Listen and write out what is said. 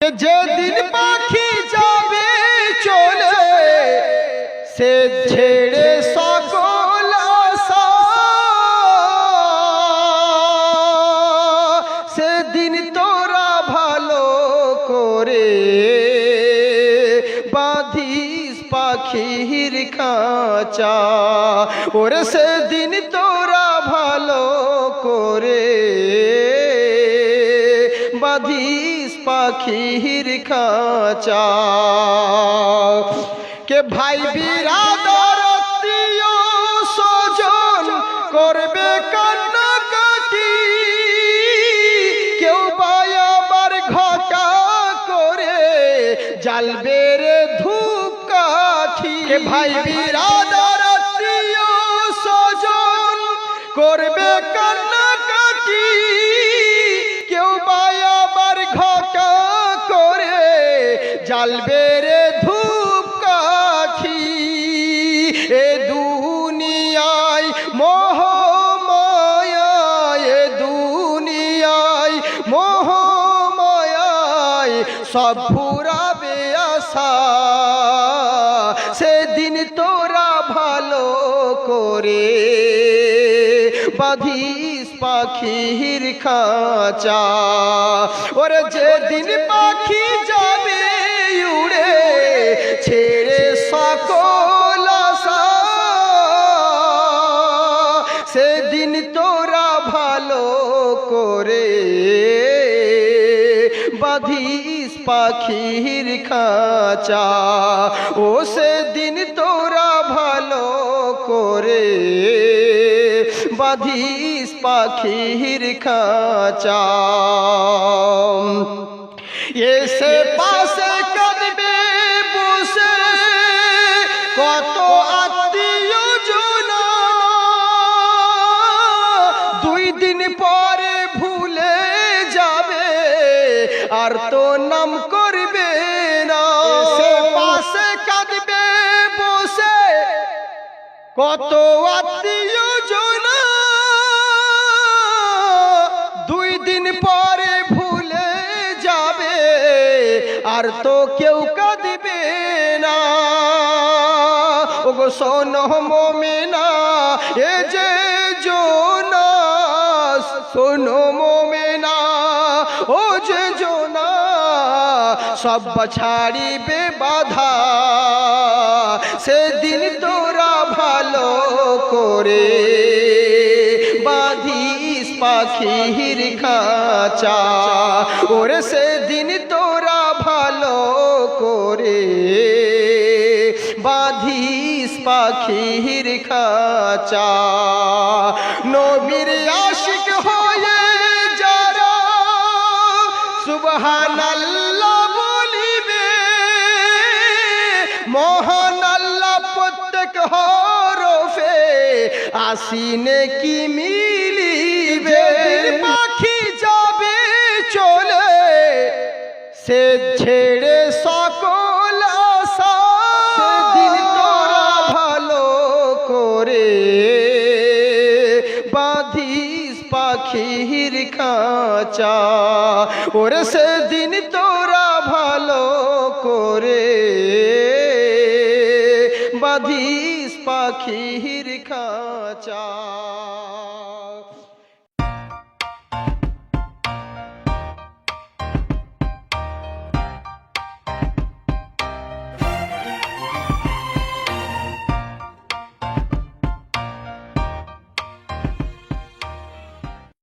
যেদিন পাখি যাবে চলে, সে ছেড়ে সকল সেদিন তোরা ভালো করে বাঁধিস পাখির খাঁচা। ওরে সেদিন তোরা ভালো করে বাঁধিস পাখির খাঁচা। কে ভাই বিরাদর স্বজন করবে কান্নাকাটি? কেউ বাই আবার ঘটা করে জ্বালবে রে ধূপ কাঠি ভাই বিরাদর জ্বালবে রে ধূপ কাঠি। এ দুনিয়ায় মোহ এ দুনিয়ায় মোহ সব ফুরাবে আশা। সেদিন তোরা ভালো করে বাঁধিস পাখির খাঁচা। ওরে যেদিন পাখি তোরা ভালো করে বাঁধিস পাখির খাঁচা। ও সেদিন তোরা ভালো করে বাঁধিস পাখির খাঁচা। এসে পাশে আর তো নাম করবে না। বসে। কত আত্মীয় জনা। দুই দিন পরে ভুলে যাবে, আর তো কেউ কাঁদবে না। ওগো শোন মোমেনা, এ যে জোনাস, শোনো মোমেনা, ও যে জোনা সব ছাড়িবে বাধা। সেদিন তোরা ভালো করে বাঁধিস পাখির খাঁচা। ওরে সেদিন তোরা ভালো করে বাঁধিস পাখির খাঁচা। নবীর হরফে আসিনে কি মিলিবে। পাখি যাবে চলে সে ছেড়ে সকল আশা। সেদিন তোরা ভালো করে বাঁধিস পাখির খাঁচা। ওরে সেদিন তোরা ভালো করে বাঁধিস পাখির খাঁচা।